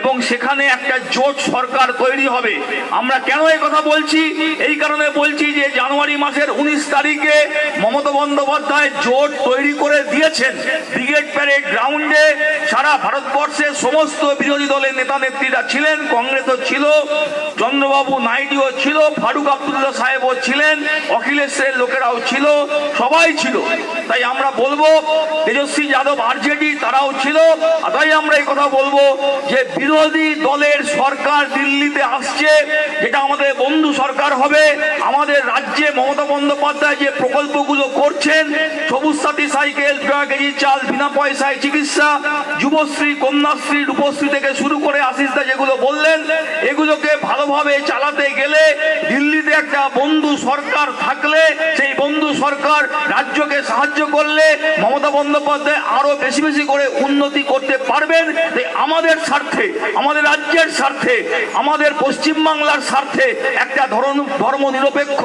এবং সেখানে একটা জোট সরকার তৈরি হবে। আমরা কেন এই কথা বলছি? এই কারণে বলছি যে জানুয়ারি মাসের উনিশ তারিখে মমতা বন্দ্যোপাধ্যায় জোট তৈরি করে দিয়েছেন। ব্রিগেড প্যারেড গ্রাউন্ডে সারা ভারতবর্ষে সমস্ত বিরোধী দলের নেতা নেত্রীরা ছিলেন, কংগ্রেসও ছিল, চন্দ্রবাবু নাইডুও ছিল, ফারুক আবদুল্লাহ সাহেবও ছিলেন, অখিলেশের লোকেরাও ছিল, সবাই ছিল। তাই আমরা বলব, তেজস্বী যাদব আরজেডি তারাও ছিল তাই আমরা এই কথা বলব যে বিরোধী দলের সরকার দিল্লিতে আসছে, যেটা আমাদের বন্ধু সরকার হবে, আমাদের রাজ্যে মমতা বন্দ্যোপাধ্যায় যে প্রকল্পগুলো করছেন, সবুজ সাথী সাইকেল টাকা কেজি চাল, বিনা পয়সায় চিকিৎসা, যুবশ্রী, কন্যাশ্রী, রূপশ্রী থেকে শুরু করে আশিসদা যেগুলো বললেন, এগুলোকে ভালোভাবে চালাতে গেলে দিল্লিতে একটা বন্ধু সরকার থাকলে, সেই বন্ধু সরকার রাজ্যকে সাহায্য করলে মমতা বন্দ্যোপাধ্যায় আরও বেশি বেশি করে উন্নতি করতে পারবেন আমাদের স্বার্থে আমাদের রাজ্যের স্বার্থে, আমাদের পশ্চিমবাংলার স্বার্থে একটা ধরন, ধর্ম নিরপেক্ষ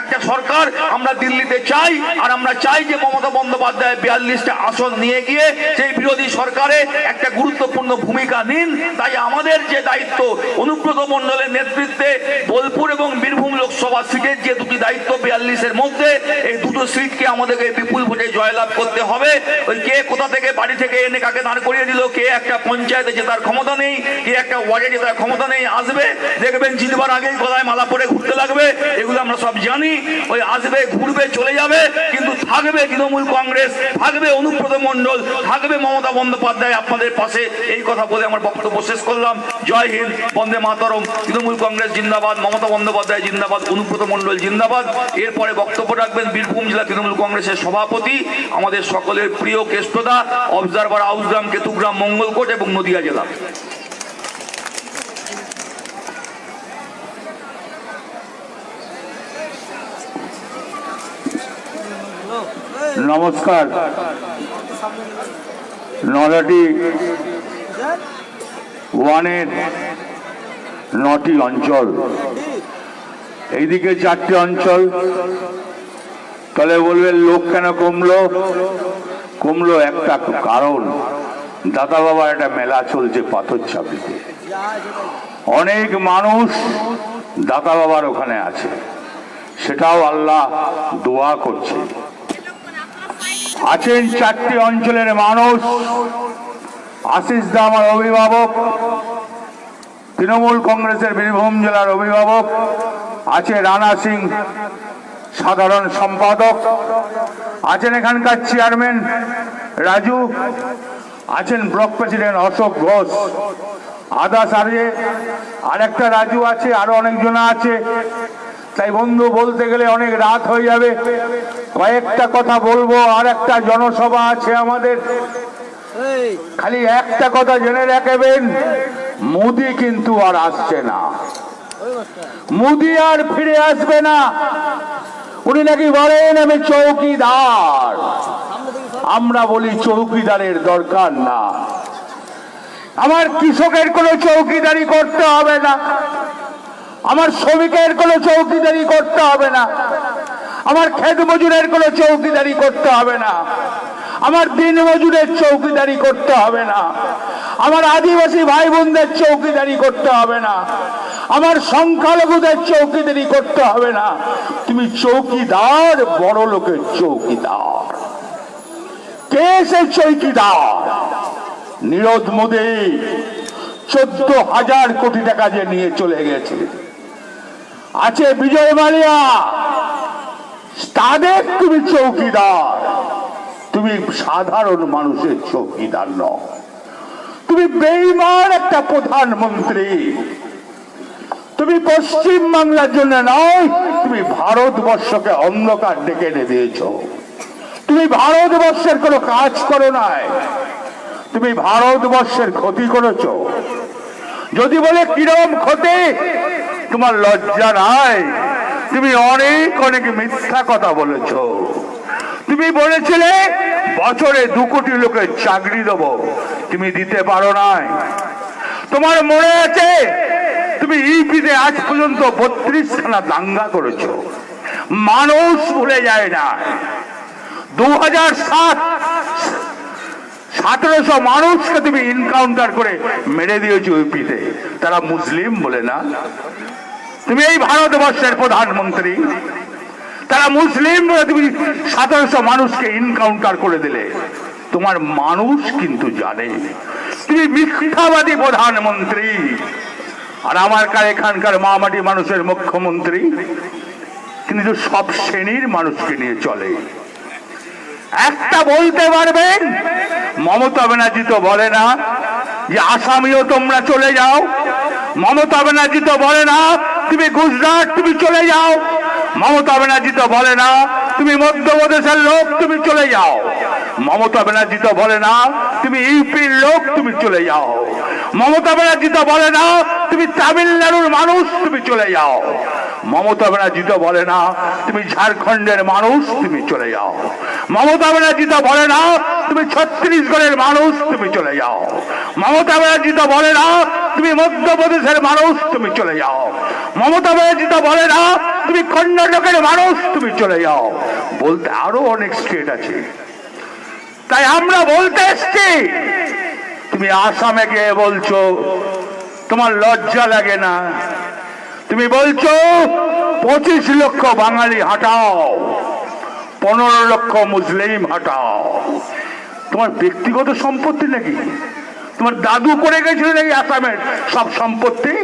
একটা সরকার আমরা দিল্লিতে চাই, আর আমরা চাই যে মমতা বন্দ্যোপাধ্যায় বিয়াল্লিশটা আসন নিয়ে গিয়ে সেই বিরোধী সরকারে একটা গুরুত্বপূর্ণ ভূমিকা নিন। তাই আমাদের যে দায়িত্ব, অনুব্রত মণ্ডলের নেতৃত্বে বোলপুর এবং বীরভূম লোকসভা সিটের যে দুটি দায়িত্ব বিয়াল্লিশের মধ্যে, এই দুটো সিটকে আমাদেরকে বিপুল ভোটে জয়লাভ করতে হবে। ওই কে কোথা থেকে, বাড়ি থেকে এনে কাকে দাঁড় করিয়ে দিল, কে একটা পঞ্চায়েতে জেতার ক্ষমতা নেই কি একটা ওয়ার্ডে জেতার ক্ষমতা নেই, আসবে, দেখবেন জিতবার আগেই গলায় মালা পরে ঘুরতে লাগবে, এগুলো আমরা সব জানি, ওই আসবে, ঘুরবে, চলে যাবে, কিন্তু থাকবে তৃণমূল কংগ্রেস, থাকবে অনুব্রত মণ্ডল, থাকবে মমতা বন্দ্যোপাধ্যায় আপনাদের পাশে, এই কথা বলে আমার বক্তব্য শেষ করলাম, জয় হিন্দ, বন্দে মাতরম, তৃণমূল কংগ্রেস জিন্দাবাদ, মমতা বন্দ্যোপাধ্যায় জিন্দাবাদ, অনুব্রত মণ্ডল জিন্দাবাদ, এরপরে বক্তব্য রাখবেন বীরভূম জেলা তৃণমূল কংগ্রেসের সভাপতি, আমাদের সকলের প্রিয় কেষ্টদা, অবজারভার আউসগ্রাম কেতুগ্রাম, মঙ্গলকোট এবং নদিয়া জেলা। নমস্কার। নলাটি ওয়ানের নটি অঞ্চল। এইদিকে চারটি অঞ্চল। তাহলে বলবেন লোক কেন কমলো? কমলো একটা কারণ। দাদা বাবার একটা মেলা চলছে পাথর চাপিতে অনেক মানুষ দাদা বাবার ওখানে আছে। সেটাও আল্লাহ দোয়া করছে। আছেন চারটি অঞ্চলের মানুষ। আশিস দা আমার অভিভাবক, তৃণমূল কংগ্রেসের বীরভূম জেলার অভিভাবক, আছে রানা সিং, সাধারণ সম্পাদক। আছেন এখানকার চেয়ারম্যান রাজু আছেন ব্লক প্রেসিডেন্ট অশোক ঘোষ। আদাস আরে আরেকটা রাজু আছে আরও অনেকজন আছে। তাই বন্ধু বলতে গেলে অনেক রাত হয়ে যাবে। কয়েকটা কথা বলব আর একটা জনসভা আছে আমাদের। খালি একটা কথা জেনে রাখবেন মোদি কিন্তু আর আসছে না। মোদি আর ফিরে আসবে না। উনি নাকি বলেন আমি চৌকিদার। আমরা বলি চৌকিদারের দরকার না। আমার কৃষকের কোনো চৌকিদারি করতে হবে না। আমার শ্রমিকের কোনো চৌকিদারি করতে হবে না। আমার খেত মজুরের কোনো চৌকিদারি করতে হবে না। আমার দিন মজুরের চৌকিদারি করতে হবে না। আমার আদিবাসী ভাই বোনদের চৌকিদারি করতে হবে না। আমার সংখ্যালঘুদের চৌকিদারি করতে হবে না। তুমি চৌকিদার বড় লোকের চৌকিদার। কে সে চৌকিদার নীরদ মোদী চোদ্দ হাজার কোটি টাকা যে নিয়ে চলে গেছে। আছে বিজয় মালিয়া। তাদের তুমি চৌকিদার। তুমি সাধারণ মানুষের চৌকিদার নও। তুমি বেইমান একটা প্রধানমন্ত্রী। তুমি পশ্চিম বাংলার জন্য নয়, তুমি ভারতবর্ষকে অন্ধকার ডেকে এনে দিয়েছ। তুমি ভারতবর্ষের কোনো কাজ করো নাই। তুমি ভারতবর্ষের ক্ষতি করেছ। যদি বলে কিরম ক্ষতি, তোমার লজ্জা নাই। তুমি অনেক অনেক মিথ্যা কথা বলেছ। তুমি বলেছিলে, বছরে দু কোটি লোকের চাকরি দেবো। তুমি দিতে পারো নাই। তোমার মনে আছে, তুমি ইপিতে আজ পর্যন্ত বত্রিশ খানা দাঙ্গা করেছ। মানুষ ভুলে যায় না। সতেরোশো মানুষকে তুমি ইনকাউন্টার করে মেরে দিয়েছ ইউপিতে। তারা মুসলিম বলে না। তুমি এই ভারতবর্ষের প্রধানমন্ত্রী। তারা মুসলিম বলে তুমি সতেরোশো মানুষকে ইনকাউন্টার করে দিলে। তোমার মানুষ কিন্তু জানে। তুমি মিথ্যাবাদী প্রধানমন্ত্রী। আর আমার কার এখানকার মামাটি মানুষের মুখ্যমন্ত্রী? তিনি তো সব শ্রেণির মানুষকে নিয়ে চলে। একটা বলতে পারবেন মমতা ব্যানার্জি তো বলে না। যে আসামিও তোমরা চলে যাও। মমতা ব্যানার্জি তো বলে না, তুমি গুজরাট, তুমি চলে যাও। মমতা ব্যানার্জি তো বলে না, তুমি মধ্যপ্রদেশের লোক, তুমি চলে যাও। মমতা ব্যানার্জি তো বলে না, তুমি ইউপির লোক, তুমি চলে যাও। মমতা ব্যানার্জি তো বলে না, তুমি তামিলনাড়ুর মানুষ, তুমি চলে যাও। মমতা ব্যানার্জি তো বলে না, তুমি ঝাড়খণ্ডের মানুষ, তুমি চলে যাও। মমতা ব্যানার্জি তো বলে না, তুমি ছত্তিশগড়ের মানুষ, তুমি চলে যাও। মমতা ব্যানার্জি তো বলে না, তুমি মধ্যপ্রদেশের মানুষ, তুমি চলে যাও। মমতা ব্যানার্জি তো বলে না, তুমি কর্ণাটকের মানুষ, তুমি চলে যাও। বলতে আরও অনেক স্টেট আছে। তাই আমরা বলতে এসছি, তুমি আসামে গিয়ে বলছো, তোমার লজ্জা লাগে না। তুমি বলছো, পঁচিশ লক্ষ বাঙালি হাঁটাও, পনেরো লক্ষ মুসলিম হাঁটাও। তোমার ব্যক্তিগত সম্পত্তি নাকি? তোমার দাদু করে গেছিল নাকি আসামের সব সম্পত্তি?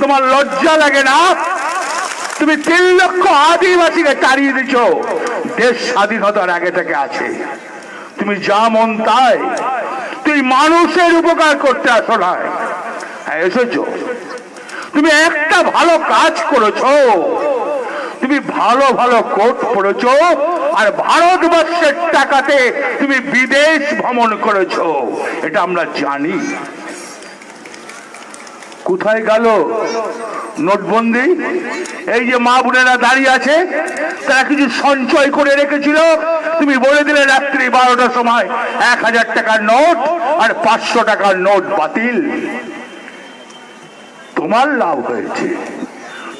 তোমার লজ্জা লাগে না? তুমি তিন লক্ষ আদিবাসীকে তাড়িয়ে দিছ দেশ স্বাধীনতার আগে থেকে আছে। তুমি যা মন তাই, তুই মানুষের উপকার করতে আসো না হ্যাঁ এসেছ। তুমি একটা ভালো কাজ করেছ। তুমি ভালো ভালো কোট পড়েছো আর ভারতবর্ষের টাকাতে তুমি বিদেশ ভ্রমণ করেছ। এটা আমরা জানি। কোথায় গেল নোটবন্দি? এই যে মা বোনেরা দাঁড়িয়ে আছে, তারা কিছু সঞ্চয় করে রেখেছিল। তুমি বলে দিলে রাত্রি বারোটার সময় এক হাজার টাকার নোট আর পাঁচশো টাকার নোট বাতিল। তোমার লাভ হয়েছে।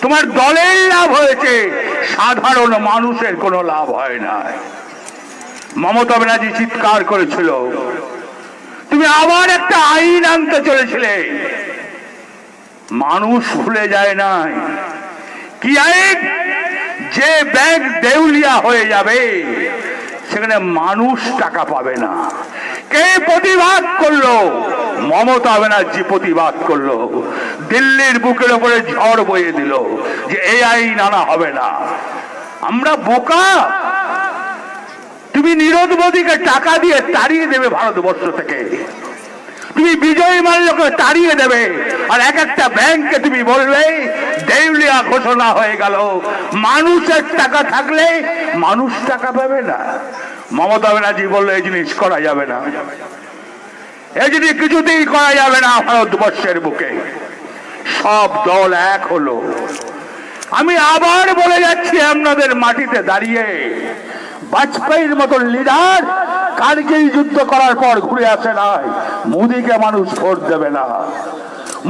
তোমার দলের লাভ হয়েছে। সাধারণ মানুষের কোনো লাভ হয় না। মমতা ব্যানার্জি চিৎকার করেছিল। তুমি আবার একটা আইন আনতে চলেছিলে। মানুষ ভুলে যায় নাই। কি আইন? যে ব্যাংক দেউলিয়া হয়ে যাবে, সেখানে মানুষ টাকা পাবে না। কে প্রতিবাদ করল? মমতা ব্যানার্জি প্রতিবাদ করল। দিল্লির বুকের উপরে ঝড় বয়ে দিল যে এই আইন আনা হবে না। আমরা বোকা? তুমি নিরোধ মোদীকে টাকা দিয়ে তাড়িয়ে দেবে ভারতবর্ষ থেকে। তুমি বিজয় মাল্যকে তাড়িয়ে দেবে। আর এক একটা ব্যাংকে তুমি বলবে, দেউলিয়া ঘোষণা হয়ে গেল। মানুষের টাকা থাকলে মানুষ টাকা পাবে না। মমতা ব্যানার্জি বলল, এই জিনিস করা যাবে না। জিনিস কিছুতেই করা যাবে না ভারতবর্ষের বুকে, সব দল এক হলো। আমি আবার বলে যাচ্ছি আপনাদের মাটিতে দাঁড়িয়ে, বাজপেয়ীর মতন লিডার কারগিল যুদ্ধ করার পর ঘুরে আসে নাই মোদিকে মানুষ ভোট দেবে না।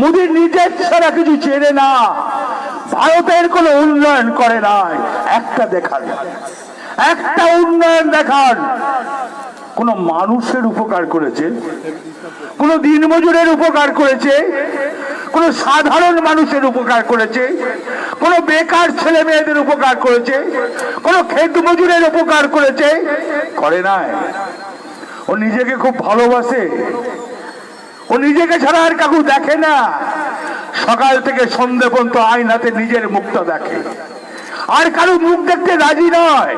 মোদি নিজের ছাড়া কিছু চেনে না, ভারতের কোনো উন্নয়ন করে নাই। একটা দেখান, একটা উন্নয়ন দেখান। কোন মানুষের উপকার করেছে, কোন দিনমজুরের উপকার করেছে, কোন সাধারণ মানুষের উপকার করেছে, কোন বেকার ছেলে মেয়েদের উপকার করেছে, কোন খেত মজুরের উপকার করেছে, করে নাই। ও নিজেকে খুব ভালোবাসে। ও নিজেকে ছাড়া আর কাকু দেখে না। সকাল থেকে সন্ধে পর্যন্ত আয়নাতে নিজের মুখটা দেখে। আর কারও মুখ দেখতে রাজি নয়।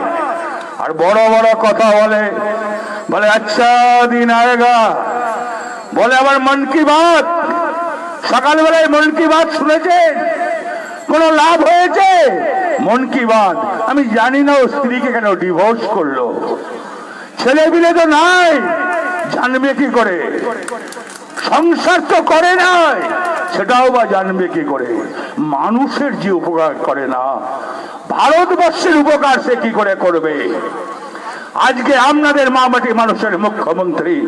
আর বড় বড় কথা বলে বলে আচ্ছা দিন আয়েগা। বলে আবার মন কি বাত? সকালবেলায় মন কি বাত শুনেছেন কোনো লাভ হয়েছে? মন কি বাত? আমি জানি না, ও স্ত্রীকে কেন ডিভোর্স করল। ছেলে বিলে তো নাই, জানবে কি করে? সংসার তো করে নাই, সেটাও বা জানবে কি করে? মানুষের যে উপকার করে না, ভারতবর্ষের উপকার সে কি করে করবে? আজকে আপনাদের মা মামাটি মানুষের মুখ্যমন্ত্রী।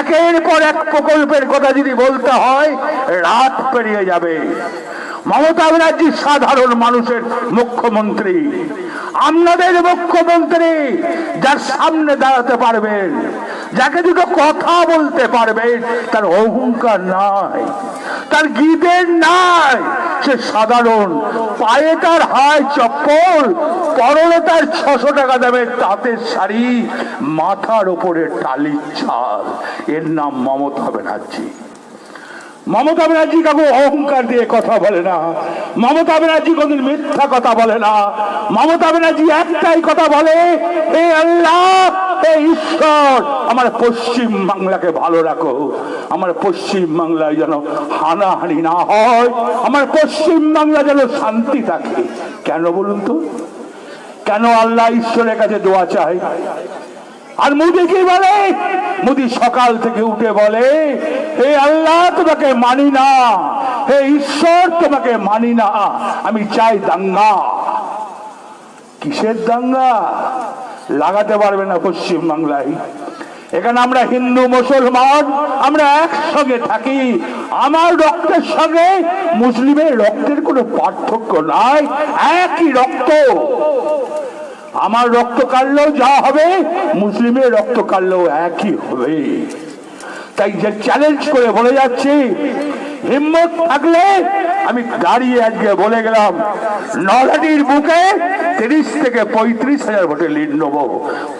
একের পর এক প্রকল্পের কথা যদি বলতে হয়, রাত পেরিয়ে যাবে। মমতা ব্যানার্জি সাধারণ মানুষের মুখ্যমন্ত্রী। আপনাদের মুখ্যমন্ত্রী যার সামনে দাঁড়াতে পারবেন, যাকে দুটো কথা বলতে পারবেন, তার অহংকার নাই তার গীতের নাই সে সাধারণ। পায়ে তার হায় চপ্পল, পরনে তার ছশো টাকা দামের তাঁতের শাড়ি, মাথার ওপরে টালির ছাল এর নাম মমতা ব্যানার্জি। মমতা ব্যানার্জি কাকু অহংকার দিয়ে কথা বলে না। মমতা ব্যানার্জি কোনদিন মিথ্যা কথা বলে না। মমতা ব্যানার্জি একটাই কথা বলে, হে আল্লাহ! ঈশ্বর আমার পশ্চিম বাংলাকে ভালো রাখো। আমার পশ্চিম বাংলায় যেন হানাহানি না হয়, আমার পশ্চিম বাংলা যেন শান্তি থাকে। কেন বলুন তো? কেন আল্লাহ ঈশ্বরের কাছে দোয়া চায়? আর মুদি কি বলে? মুদি সকাল থেকে উঠে বলে, হে আল্লাহ, তোমাকে মানি না। হে ঈশ্বর, তোমাকে মানি না। আমি চাই দাঙ্গা। কিসের দাঙ্গা? লাগাতে পারবে না পশ্চিমবাংলায়। এখানে আমরা হিন্দু, মুসলমান, আমরা একসঙ্গে থাকি। আমার রক্তের সঙ্গে মুসলিমের রক্তের কোনো পার্থক্য নাই, একই রক্ত। আমার রক্ত কাটলেও যা হবে, মুসলিমের রক্ত কাটলেও একই হবে। তাই যে চ্যালেঞ্জ করে বলে যাচ্ছি, হিম্মত থাকলে আমি দাঁড়িয়ে আজকে বলে গেলাম নলাটির বুকে তিরিশ থেকে পঁয়ত্রিশ হাজার ভোটে লিড নেব।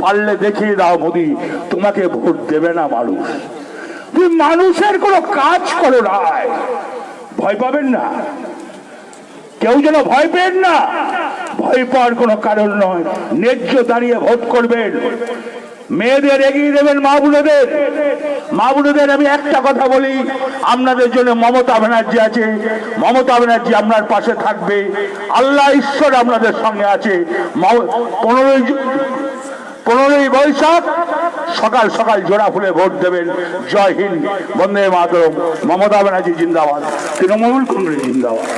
পারলে দেখিয়ে দাও মোদি, তোমাকে ভোট দেবে না মানুষ। তুমি মানুষের কোনো কাজ করো না। ভয় পাবেন না। কেউ যেন ভয় পেন না। ভয় পাওয়ার কোনো কারণ নয়। ন্যায্য দাঁড়িয়ে ভোট করবেন। মেয়েদের এগিয়ে দেবেন মা বোনেদের মা বোনেদের আমি একটা কথা বলি, আপনাদের জন্য মমতা ব্যানার্জি আছে। মমতা ব্যানার্জি আপনার পাশে থাকবে। আল্লাহ ঈশ্বর আপনাদের সঙ্গে আছে। পনেরোই পনেরোই বৈশাখ, সকাল সকাল জোড়া ফুলে ভোট দেবেন। জয় হিন্দ, বন্দে মাতরম। মমতা ব্যানার্জি জিন্দাবাদ। তৃণমূল কংগ্রেস জিন্দাবাদ।